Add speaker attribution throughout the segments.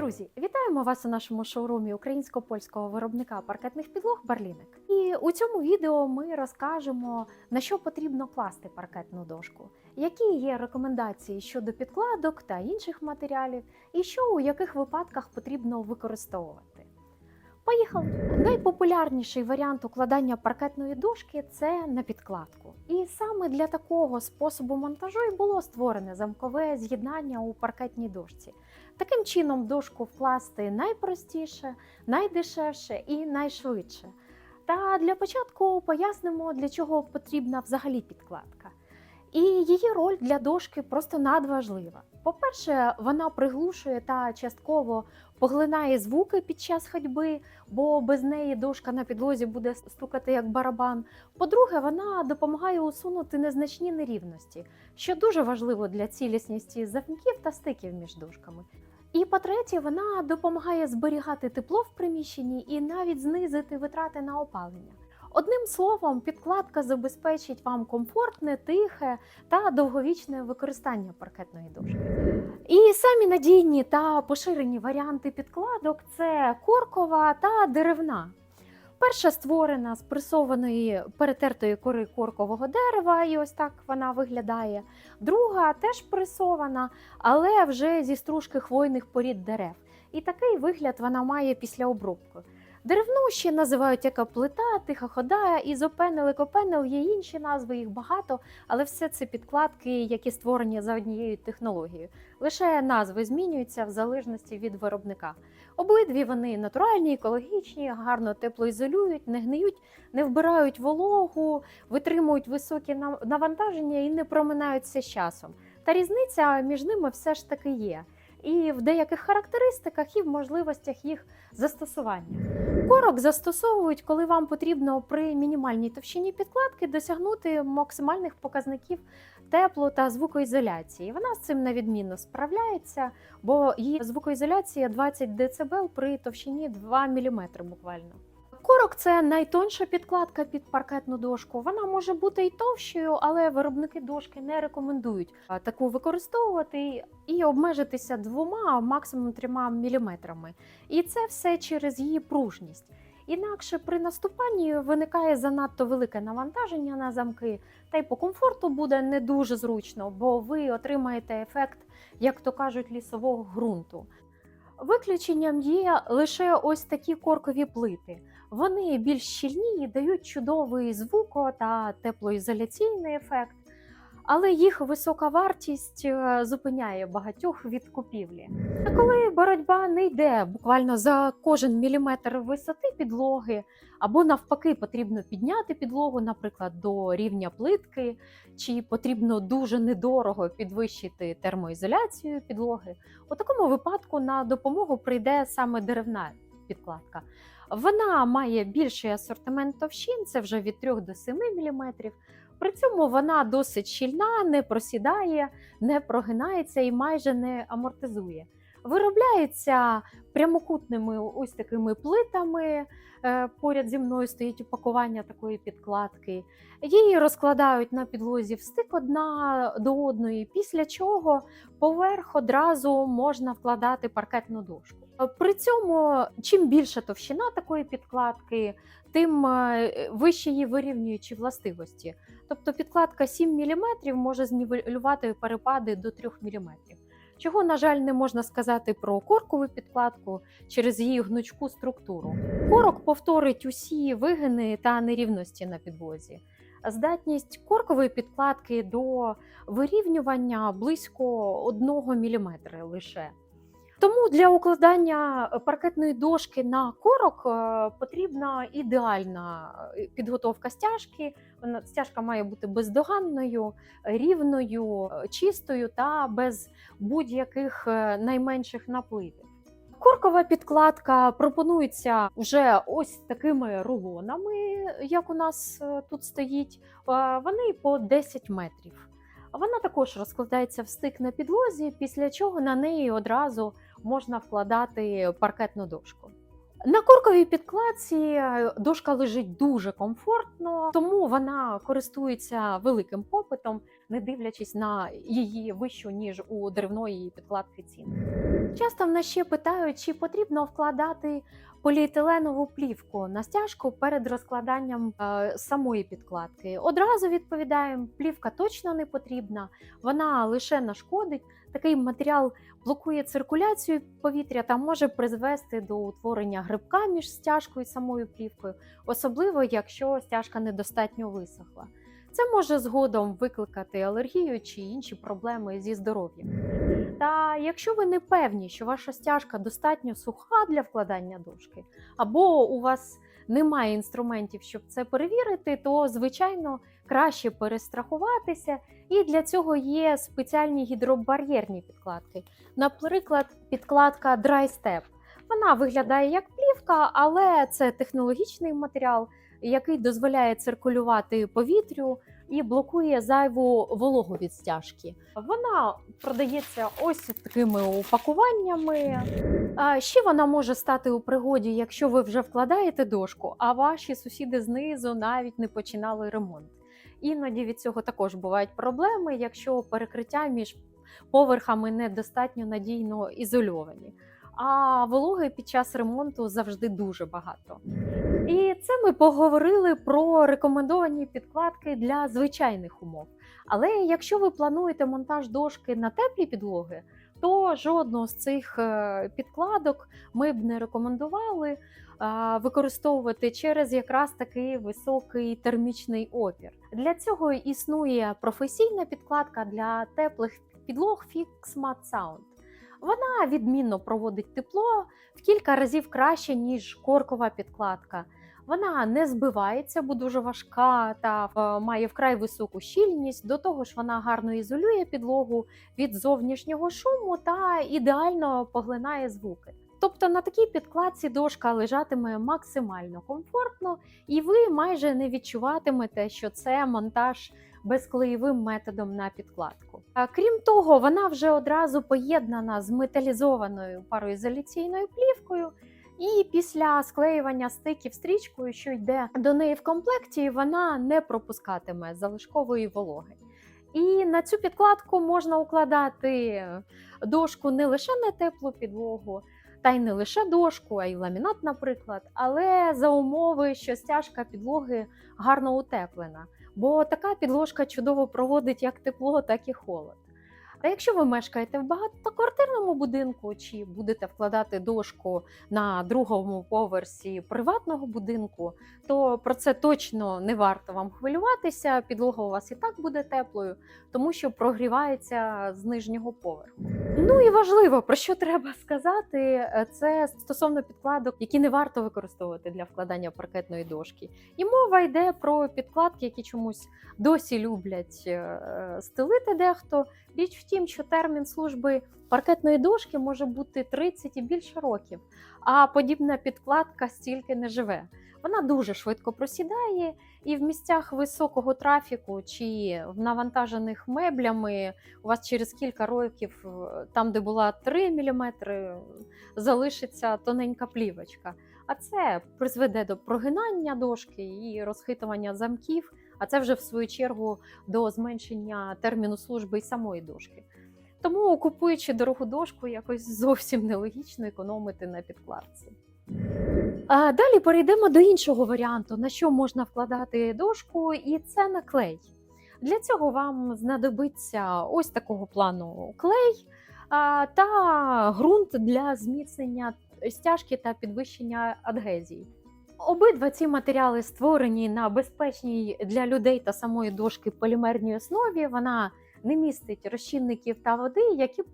Speaker 1: Друзі, вітаємо вас у нашому шоурумі українсько-польського виробника паркетних підлог Барліник. І у цьому відео ми розкажемо на що потрібно класти паркетну дошку, які є рекомендації щодо підкладок та інших матеріалів, і що у яких випадках потрібно використовувати. Поїхали! Найпопулярніший варіант укладання паркетної дошки це на підкладку. І саме для такого способу монтажу і було створене замкове з'єднання у паркетній дошці. Таким чином, дошку вкласти найпростіше, найдешевше і найшвидше. Та для початку пояснимо, для чого потрібна взагалі підкладка. І її роль для дошки просто надважлива. По-перше, вона приглушує та частково поглинає звуки під час ходьби, бо без неї дошка на підлозі буде стукати як барабан. По-друге, вона допомагає усунути незначні нерівності, що дуже важливо для цілісності замків та стиків між дошками. І по-третє, вона допомагає зберігати тепло в приміщенні і навіть знизити витрати на опалення. Одним словом, підкладка забезпечить вам комфортне, тихе та довговічне використання паркетної дошки. І самі надійні та поширені варіанти підкладок це коркова та деревна. Перша створена з пресованої перетертої кори коркового дерева, і ось так вона виглядає. Друга теж пресована, але вже зі стружки хвойних порід дерев. І такий вигляд вона має після обробки. Деревну ще називають яка плита, тиха хода, ізопенел, екопенел, є інші назви, їх багато, але все це підкладки, які створені за однією технологією. Лише назви змінюються в залежності від виробника. Обидві вони натуральні, екологічні, гарно теплоізолюють, не гниють, не вбирають вологу, витримують високі нав- навантаження і не проминаються з часом. Та різниця між ними все ж таки є. І в деяких характеристиках, і в можливостях їх застосування. Корок застосовують, коли вам потрібно при мінімальній товщині підкладки досягнути максимальних показників тепло та звукоізоляції. Вона з цим на відмінно справляється, бо її звукоізоляція 20 дБ при товщині 2 мм буквально. Корок це найтонша підкладка під паркетну дошку. Вона може бути і товщою, але виробники дошки не рекомендують таку використовувати і обмежитися двома, максимум трьома міліметрами. І це все через її пружність. Інакше при наступанні виникає занадто велике навантаження на замки, та й по комфорту буде не дуже зручно, бо ви отримаєте ефект, як то кажуть, лісового ґрунту. Виключенням є лише ось такі коркові плити. Вони більш щільні і дають чудовий звуко та теплоізоляційний ефект, але їх висока вартість е, зупиняє багатьох від купівлі. Коли боротьба не йде буквально за кожен міліметр висоти підлоги, або навпаки потрібно підняти підлогу, наприклад, до рівня плитки, чи потрібно дуже недорого підвищити термоізоляцію підлоги, у такому випадку на допомогу прийде саме деревна підкладка. Вона має більший асортимент товщин, це вже від 3 до 7 мм. При цьому вона досить щільна, не просідає, не прогинається і майже не амортизує. Виробляється прямокутними ось такими плитами. Е, Поряд зі мною стоїть упакування такої підкладки. Її розкладають на підлозі в стик одна до одної, після чого поверх одразу можна вкладати паркетну дошку. Е, При цьому, чим більша товщина такої підкладки, тим е, вищі її вирівнюючі властивості. Тобто підкладка 7 мм може знівелювати перепади до 3 мм. Чого, на жаль, не можна сказати про коркову підкладку через її гнучку структуру. Корок повторить усі вигини та нерівності на підлозі. Здатність коркової підкладки до вирівнювання близько 1 мм лише. Тому для укладання паркетної дошки на корок е, потрібна ідеальна е, підготовка стяжки. Стяжка має бути бездоганною, рівною, е, чистою та без будь-яких е, найменших напливів. Коркова підкладка пропонується вже ось такими рулонами, як у нас е, тут стоїть. Е, Вони по 10 метрів. Вона також розкладається в стик на підлозі, після чого на неї одразу можна вкладати паркетну дошку. На корковій підкладці е, дошка лежить дуже комфортно, тому вона користується великим попитом. не дивлячись на її вищу ніж у деревної підкладки ціну. Часто в нас ще питають, чи потрібно вкладати поліетиленову плівку на стяжку перед розкладанням е, самої підкладки. Одразу відповідаємо, плівка точно не потрібна, вона лише нашкодить. Такий матеріал блокує циркуляцію повітря та може призвести до утворення грибка між стяжкою і самою плівкою, особливо якщо стяжка недостатньо висохла. Це може згодом викликати алергію чи інші проблеми зі здоров'ям. Та якщо ви не певні, що ваша стяжка достатньо суха для вкладання дошки, або у вас немає інструментів, щоб це перевірити, то звичайно краще перестрахуватися, і для цього є спеціальні гідробар'єрні підкладки. Наприклад, підкладка Dry Step. Вона виглядає як плівка, але це технологічний матеріал, який дозволяє циркулювати повітрю і блокує зайву вологу від стяжки. Вона продається ось такими упакуваннями. Ще вона може стати у пригоді, якщо ви вже вкладаєте дошку, а ваші сусіди знизу навіть не починали ремонт. Іноді від цього також бувають проблеми, якщо перекриття між поверхами недостатньо надійно ізольовані. А вологи під час ремонту завжди дуже багато. І це ми поговорили про рекомендовані підкладки для звичайних умов. Але якщо ви плануєте монтаж дошки на теплі підлоги, то жодну з цих е, підкладок ми б не рекомендували використовувати через якраз такий високий термічний опір. Для цього існує професійна підкладка для теплих підлог Fixmat Sound. Вона відмінно проводить тепло в кілька разів краще, ніж коркова підкладка. Вона не збивається, бо дуже важка та е, має вкрай високу щільність. До того ж, вона гарно ізолює підлогу від зовнішнього шуму та ідеально поглинає звуки. Тобто на такій підкладці дошка лежатиме максимально комфортно, і ви майже не відчуватимете, що це монтаж безклеєвим методом на підкладку. А крім того, вона вже одразу поєднана з металізованою пароізоляційною плівкою. І після склеювання стиків стрічкою, що йде до неї в комплекті, вона не пропускатиме залишкової вологи. І на цю підкладку можна укладати дошку не лише на теплу підлогу, та й не лише дошку, а й ламінат, наприклад, але за умови, що стяжка підлоги гарно утеплена. Бо така підложка чудово проводить як тепло, так і холод. А якщо ви мешкаєте в багатоквартирному будинку чи будете вкладати дошку на другому поверсі приватного будинку, то про це точно не варто вам хвилюватися. Підлога у вас і так буде теплою, тому що прогрівається з нижнього поверху. Ну і важливо, про що треба сказати, е, це стосовно підкладок, які не варто використовувати для вкладання паркетної дошки. І мова йде про підкладки, які чомусь досі люблять е, стелити дехто. Річ в тім, що термін служби паркетної дошки може бути 30 і більше років, а подібна підкладка стільки не живе. Вона дуже швидко просідає, і в місцях високого трафіку чи в навантажених меблями у вас через кілька років, е, там, де була 3 мм, залишиться тоненька плівочка. А це призведе до прогинання дошки і розхитування замків. А це вже в свою чергу до зменшення терміну служби і самої дошки. Тому, купуючи дорогу дошку, якось зовсім нелогічно економити на підкладці. А Далі перейдемо до іншого варіанту, на що можна вкладати дошку, і це на клей. Для цього вам знадобиться ось такого плану клей та ґрунт для зміцнення стяжки та підвищення адгезії. Обидва ці матеріали створені на безпечній для людей та самої дошки полімерній основі. Вона не містить розчинників та води, які б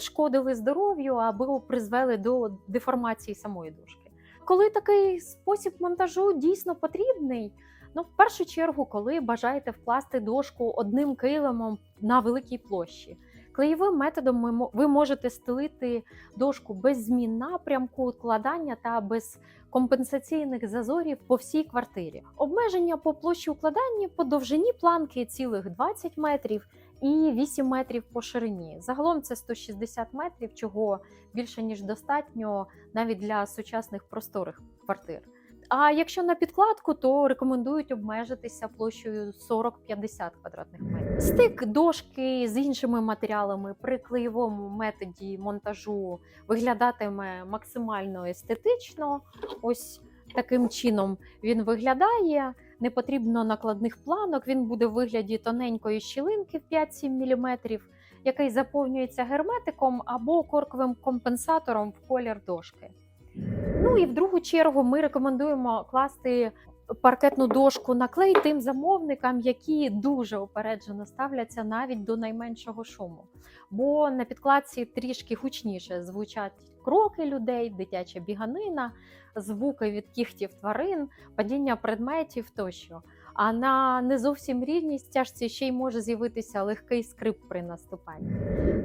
Speaker 1: шкодили здоров'ю або призвели до деформації самої дошки. Коли такий спосіб монтажу дійсно потрібний, ну в першу чергу, коли бажаєте вкласти дошку одним килимом на великій площі. Клеєвим методом ви можете стелити дошку без змін напрямку укладання та без компенсаційних зазорів по всій квартирі. Обмеження по площі укладання по довжині планки цілих 20 метрів і 8 метрів по ширині. Загалом це 160 метрів, чого більше ніж достатньо навіть для сучасних просторих квартир. А якщо на підкладку, то рекомендують обмежитися площею 40-50 квадратних метрів. Стик дошки з іншими матеріалами при клеєвому методі монтажу виглядатиме максимально естетично. Ось таким чином він виглядає. Не потрібно накладних планок. Він буде в вигляді тоненької щілинки в 5-7 мм, який заповнюється герметиком або корковим компенсатором в колір дошки. Ну і в другу чергу ми рекомендуємо класти паркетну дошку на клей тим замовникам, які дуже упереджено ставляться навіть до найменшого шуму. Бо на підкладці трішки гучніше звучать кроки людей, дитяча біганина, звуки від кіхтів тварин, падіння предметів тощо. А на не зовсім рівній стяжці ще й може з'явитися легкий скрип при наступанні.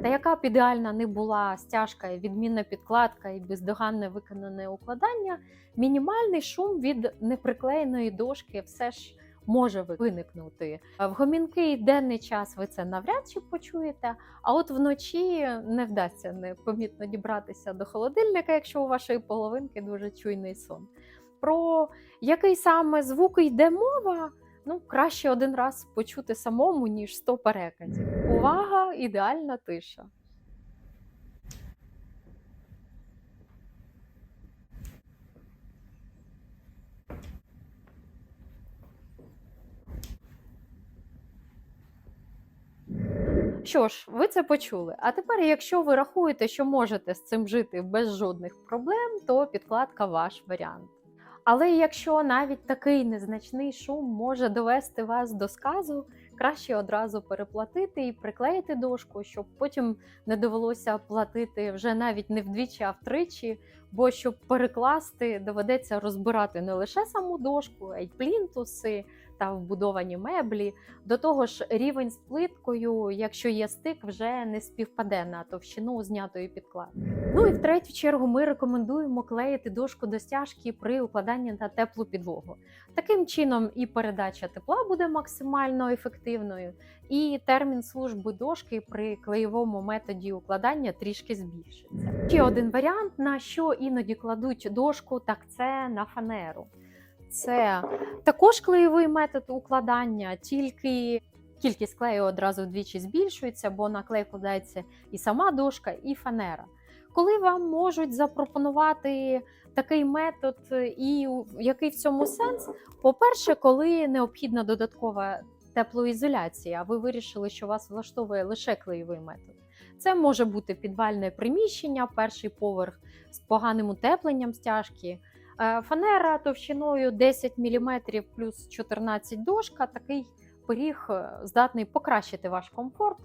Speaker 1: Та яка б ідеальна не була стяжка, і відмінна підкладка і бездоганне виконане укладання, мінімальний шум від неприклеєної дошки все ж може виникнути. В гомінкий денний час ви це навряд чи почуєте, а от вночі не вдасться непомітно дібратися до холодильника, якщо у вашої половинки дуже чуйний сон. Про який саме звук йде мова, ну краще один раз почути самому, ніж 100 переказів. Увага, ідеальна тиша. Що ж, ви це почули. А тепер, якщо ви рахуєте, що можете з цим жити без жодних проблем, то підкладка ваш варіант. Але якщо навіть такий незначний шум може довести вас до сказу, краще одразу переплатити і приклеїти дошку, щоб потім не довелося платити вже навіть не вдвічі, а втричі. Бо щоб перекласти, доведеться розбирати не лише саму дошку, а й плінтуси та вбудовані меблі. До того ж, рівень з плиткою, якщо є стик, вже не співпаде на товщину знятої підкладки. Ну і в третю чергу ми рекомендуємо клеїти дошку до стяжки при укладанні на теплу підлогу. Таким чином і передача тепла буде максимально ефективною, і термін служби дошки при клеєвому методі укладання трішки збільшиться. Ще один варіант, на що іноді кладуть дошку, так це на фанеру. Це також клеєвий метод укладання, тільки кількість клею одразу вдвічі збільшується, бо на клей вкладається і сама дошка, і фанера. Коли вам можуть запропонувати такий метод, і який в цьому сенс? По-перше, коли необхідна додаткова теплоізоляція, а ви вирішили, що вас влаштовує лише клеєвий метод. Це може бути підвальне приміщення, перший поверх з поганим утепленням стяжки. Е, Фанера товщиною 10 мм плюс 14 дошка. Такий пиріг е, здатний покращити ваш комфорт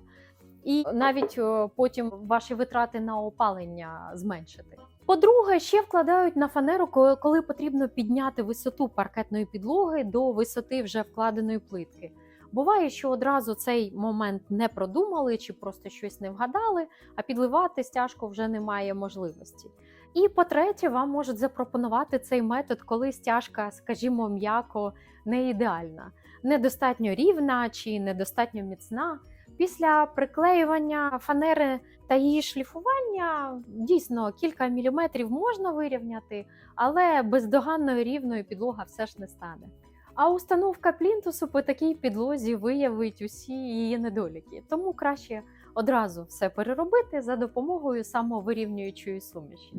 Speaker 1: і навіть е, потім ваші витрати на опалення зменшити. По-друге, ще вкладають на фанеру, коли- коли потрібно підняти висоту паркетної підлоги до висоти вже вкладеної плитки. Буває, що одразу цей момент не продумали чи просто щось не вгадали, а підливати стяжку вже немає можливості. І по-третє, вам можуть запропонувати цей метод, коли стяжка, скажімо, м'яко не ідеальна, недостатньо рівна чи недостатньо міцна. Після приклеювання фанери та її шліфування дійсно кілька міліметрів можна вирівняти, але бездоганною рівною підлога все ж не стане. А установка плінтусу по такій підлозі виявить усі її недоліки, тому краще одразу все переробити за допомогою самовирівнюючої суміші.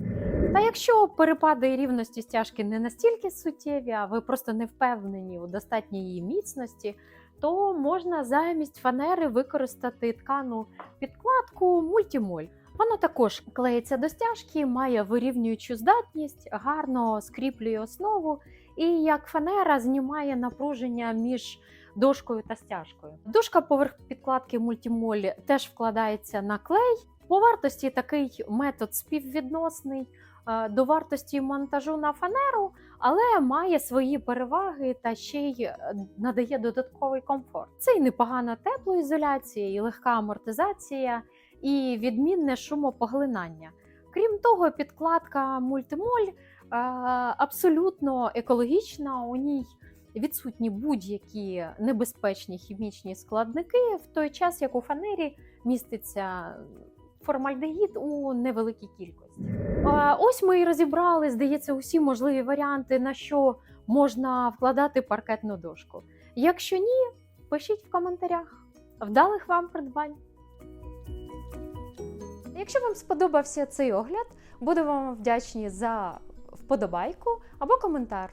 Speaker 1: Та якщо перепади рівності стяжки не настільки суттєві, а ви просто не впевнені у достатній її міцності, то можна замість фанери використати ткану підкладку мультімоль. Вона також клеїться до стяжки, має вирівнюючу здатність, гарно скріплює основу і як фанера знімає напруження між дошкою та стяжкою. Дошка поверх підкладки мультімоль теж вкладається на клей. По вартості такий метод співвідносний е, до вартості монтажу на фанеру, але має свої переваги та ще й е, надає додатковий комфорт. Це і непогана теплоізоляція, і легка амортизація, і відмінне шумопоглинання. Крім того, підкладка мультимоль е, абсолютно екологічна. У ній відсутні будь-які небезпечні хімічні складники, в той час як у фанері міститься формальдегід у невеликій кількості. Ось ми і розібрали, здається, усі можливі варіанти, на що можна вкладати паркетну дошку? Якщо ні, пишіть в коментарях. Вдалих вам придбань! Якщо вам сподобався цей огляд, будемо вам вдячні за вподобайку або коментар.